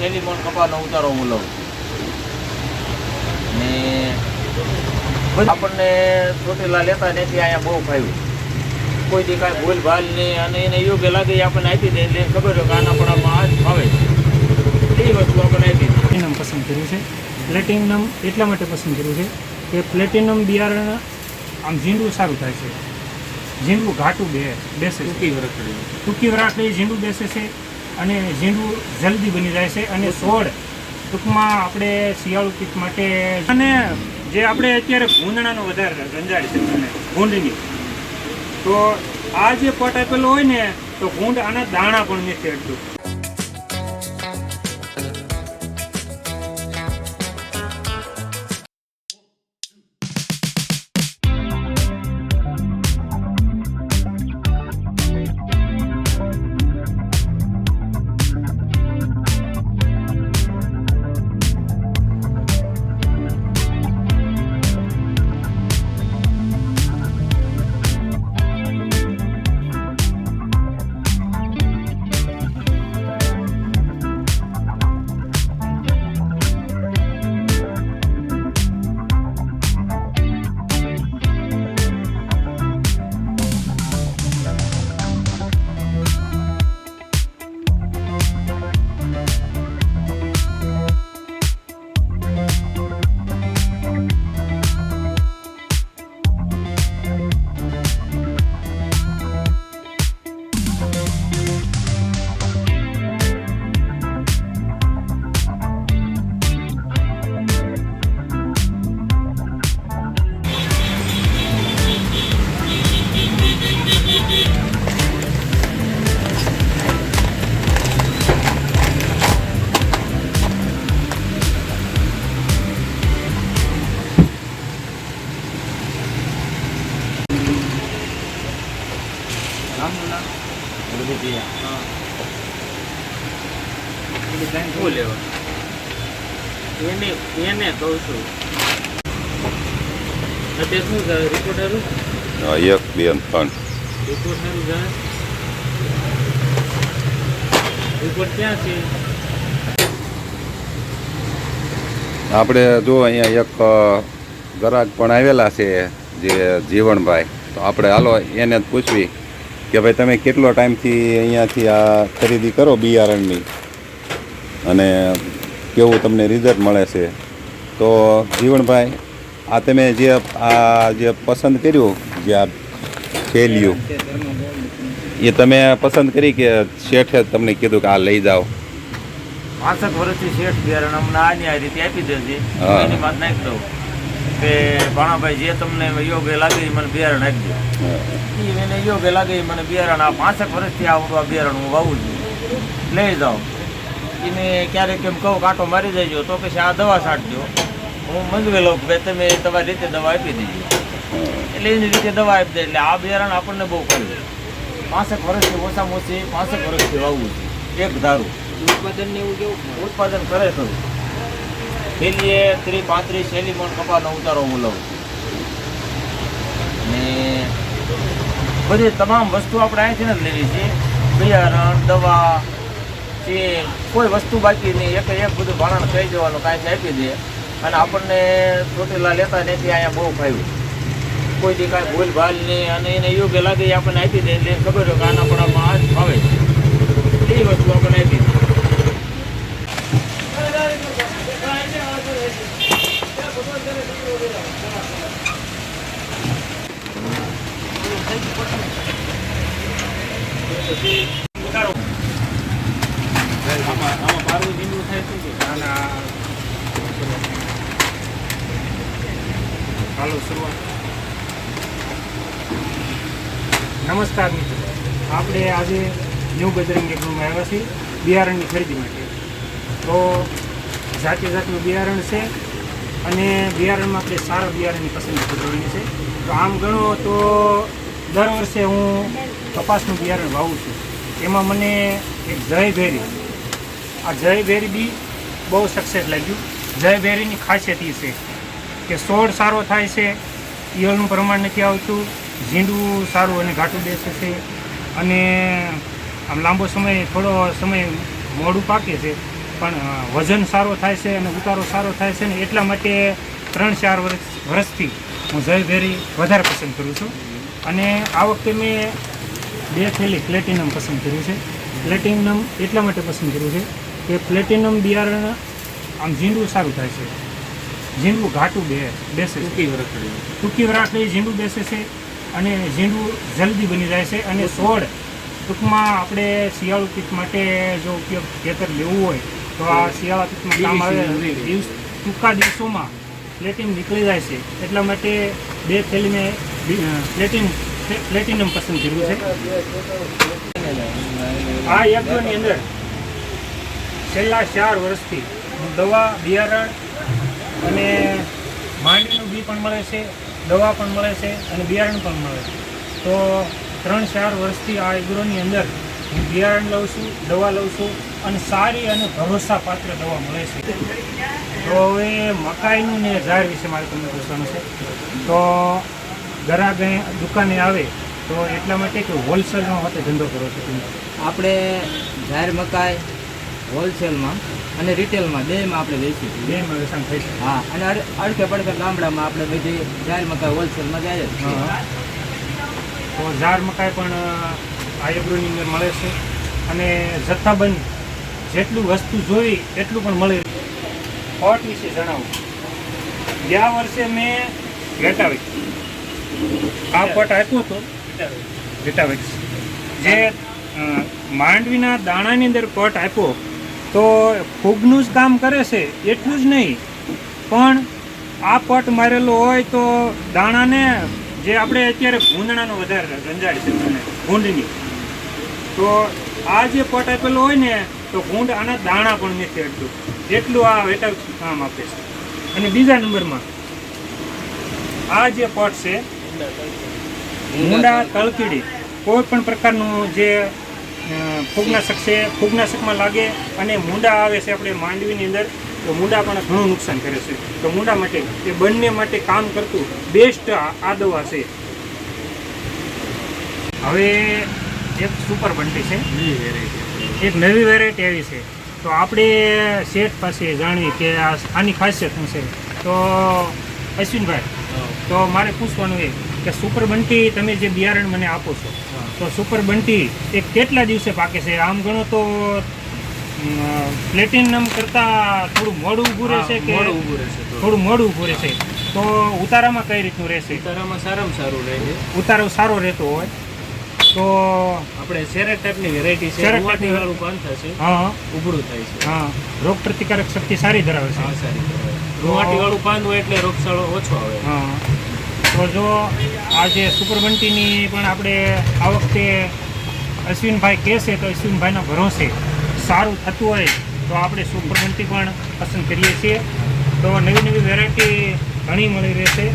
શૈલીમાં કપાનો ઉતારો હું લઉં. ને આપણને ચોટીલા લેતા નથી અહીંયા બહુ ફાવ્યું કોઈ દી કાંઈ ભૂલ ભાલ નહીં અને એને યોગ્ય લાગે એ આપણને આપી દે એટલે ખબર હોય કે આના પણ આમાં આ જ ફાવે એ વસ્તુ આપણને આપી દે. પ્લેટિનમ પસંદ કર્યું છે. પ્લેટિનમ એટલા માટે પસંદ કર્યું છે કે પ્લેટિનમ બિયારણ આમ ઝીંડું સારું થાય છે. ઝીંડું ઘાટું બે બેસે ટૂંકી વરખડી ટૂંકી વરાખડી ઝીંડું બેસે છે. અને ઝીંડું જલ્દી બની જાય છે અને છોડ ટૂંકમાં આપણે શિયાળુ પીક માટે અને જે આપણે અત્યારે ભૂંદણાનો વધારે રંજાડ છે ભૂંડની. તો આ જે પટ આપેલો હોય ને તો ભૂંડ આના દાણા પણ નથી અડતું આપણે જો અહીંયા એક ગરાજ પણ આવેલા છે, જે જીવણભાઈ તો આપણે હાલો એને જ પૂછવી. કે ભાઈ તમે કેટલો ટાઈમથી અહીંયાથી આ ખરીદી કરો બિયારણની? અને કેવું તમને રિઝલ્ટ મળે છે? તો જીવણભાઈ આ તમે જે આ જે પસંદ કર્યું જે આ ફેલ્યું એ તમે પસંદ કરી કે શેઠે તમને કીધું કે આ લઈ જાઓ? પાંસઠ વર્ષથી શેઠ બિયારણ અમને આ રીતે આપી દેજે એની વાત નાખી દઉં. કે ભાણાભાઈ જે તમને યોગ્ય લાગે એ મને બિયારણ આપી દો. એને યોગ્ય લાગે એ મને બિયારણ આ પાંસઠ વર્ષથી આવડું આ બિયારણ હું વાવું છું. લઈ જાઓ. એને ક્યારેક એમ કહું કાંટો મારી દેજો તો પછી આ દવા છાંટજો. હું મંગવી લઉં કે તમે તમારી રીતે દવા આપી દેજો. એટલે એની રીતે દવા આપી દે એટલે આ બિયારણ આપણને બહુ કર્યું પાંસઠ વર્ષથી ઓછામાં ઓછી પાંસઠ વર્ષથી વાવવું છે. એક ધારું. ઉત્પાદન એવું કેવું? ઉત્પાદન કરે ખરું. પેલી ત્રી પાંત્રીસ મણ કપાનો ઉતારો હું લઉં ને બધી તમામ વસ્તુ આપણે અહીંથી જ લેવી છે. બિયારણ, દવા, તેલ, કોઈ વસ્તુ બાકી નહીં. એક એક બધું ભાણાને કહી દેવાનું, કાંઈ આપી દે. અને આપણને ચોટીલા લેતા નથી અહીંયા બહુ ફાવ્યું કોઈ દી કાંઈ ભૂલ ભાલ નહીં. અને એને યોગ્ય લાગે આપણને આપી દે એટલે ખબર હોય કે આના પણ આમાં ફાવે એ વસ્તુ આપણને આપી દે. આમાં આમાં પારવું જીંદું થાય છે કે આના ચાલો શરૂઆત નમસ્કાર મિત્રો. આપણે આજે ન્યૂ બજરંગ એગ્રોમાં આવ્યા છીએ, બિયારણની ખરીદી માટે. તો જાતે જાતનું બિયારણ છે અને બિયારણમાં આપણે સારા બિયારણની પસંદગી કરવાની છે. તો આમ ગણો તો દર વર્ષે હું કપાસનું બિયારણ વાવું છું. એમાં મને એક જય ભેરી. આ જય ભેરી બી બહુ સક્સેસ લાગ્યું. જય ભેરીની ખાસિયત એ છે કે સોળ સારો થાય છે, ઈયળનું પ્રમાણ નથી આવતું, ઝીંડું સારું અને ઘાટું બેસે છે અને આમ લાંબો સમય, થોડો સમય મોડું પાકે છે, પણ વજન સારો થાય છે અને ઉતારો સારો થાય છે ને એટલા માટે ત્રણ ચાર વર્ષ, વર્ષથી હું જય ભેરી વધારે પસંદ કરું છું. અને આ વખતે મેં બે થેલી પ્લેટિનમ પસંદ કર્યું છે. પ્લેટિનમ એટલા માટે પસંદ કર્યું છે કે પ્લેટિનમ બિયારણ આમ ઝીંડું સારું થાય છે. ઝીંડું ઘાટું બે બેસે છે. ટૂંકી વરાખડી ઝીંડું બેસે છે અને ઝીંડું જલ્દી બની જાય છે અને છોડ ટૂંકમાં આપણે શિયાળુ પીક માટે જો ઉપયોગ ખેતર લેવું હોય તો આ શિયાળા પીકમાં કામ આવે. દિવસ ટૂંકા દિવસોમાં પ્લેટિંગ નીકળી જાય છે. એટલા માટે બે થેલી મેં બી- અ, પ્લેટિન પ્લેટિનમ પસંદ કર્યું છે. આ યજ્ઞની અંદર છેલ્લા ચાર વર્ષથી દવા, બિયારણ અને માંડવીનું બી પણ મળે છે, દવા પણ મળે છે અને બિયારણ પણ મળે છે. તો ત્રણ ચાર વર્ષથી આ એગ્રોની અંદર હું બિયારણ લઉં છું, દવા લઉં છું અને સારી અને ભરોસાપાત્ર દવા મળે છે. તો હવે મકાઈનું ને ઝાડ વિશે મારે તમને પૂછવાનું છે. તો ગ્રાહક દુકાને આવે તો એટલા માટે કે હોલસેલમાં હોતે ધંધો કરો છો તમે. આપણે જાહેર મકાઈ હોલસેલમાં અને રિટેલમાં બેમાં આપણે વેચીએ છીએ. બેમાં વેચાણ થઈ છે. હા અને અડ- અડકે પડકે ગામડામાં આપણે બધી જાહેર મકાઈ હોલસેલમાં જાય તો ઝાડ મકાઈ પણ આ અંદર મળે છે. અને જથ્થાબંધ જેટલું વસ્તુ જોઈ એટલું પણ મળે પોટ વિશે જણાવું. ગયા વર્ષે મેં વેટાવેક્સ આ પટ આપ્યો હતો વિટાવેક્સ જે માંડવીના દાણાની અંદર પટ આપ્યો, તો ફૂગનું જ કામ કરે છે, એટલું જ નહીં. પણ આ પટ મારેલો હોય તો દાણાને જે આપણે અત્યારે ભૂંદણાનો વધારે ગંજાડ છે ભૂંડની. તો આ જે પટ આપેલો હોય ને, તો ભૂંડ આના દાણા પણ નથી અડતું. એટલું આ વેટા કામ આપે છે. અને બીજા નંબરમાં, આ જે પટ છે મૂંડા તળકીડી કોઈ પણ પ્રકારનું જે ફૂગનાશક છે ફૂગનાશકમાં લાગે અને મૂંડા આવે છે આપણે માંડવીની અંદર તો મૂંડા પણ ઘણું નુકસાન કરે છે. તો મૂંડા માટે એ બંને માટે કામ કરતું બેસ્ટ આ દવા છે. હવે એક સુપર બંટી છે. એક નવી વેરાયટી આવી છે. તો આપણે શેઠ પાસે જાણવી કે આ આની ખાસિયત શું છે. તો અશ્વિનભાઈ તો મારે પૂછવાનું એ કે સુપર બંટી તમે જે બિયારણ મને આપો છો. તો સુપર બંટી એ કેટલા દિવસે પાકે છે? આમ ગણો તો પ્લેટિનમ કરતા થોડું મોડું ઊભું રહેશે કે મોડું ઊભું રહેશે થોડું. મોડું ઊભું રહેશે? તો ઉતારામાં કઈ રીતનું રહેશે? ઉતારામાં સારામાં સારું રહે ઉતારો સારો રહેતો હોય. તો આપણે શેરેટ ટાઈપની વેરાયટી છે. રૂવાટી વાળું પાન થશે. હા. ઉભળું થાય છે. હા. રોગ પ્રતિકારક શક્તિ સારી ધરાવે છે. હા સારી રૂવાટી વાળું પાન હોય એટલે રોગચાળો ઓછો આવે. હા. તો જો આ જે સુપરબંટીની પણ આપણે આ વખતે અશ્વિનભાઈ કહેશે તો અશ્વિનભાઈના ભરોસે સારું થતું હોય તો આપણે સુપરબંટી પણ પસંદ કરીએ છીએ. તો નવી નવી વેરાયટી ઘણી મળી રહેશે.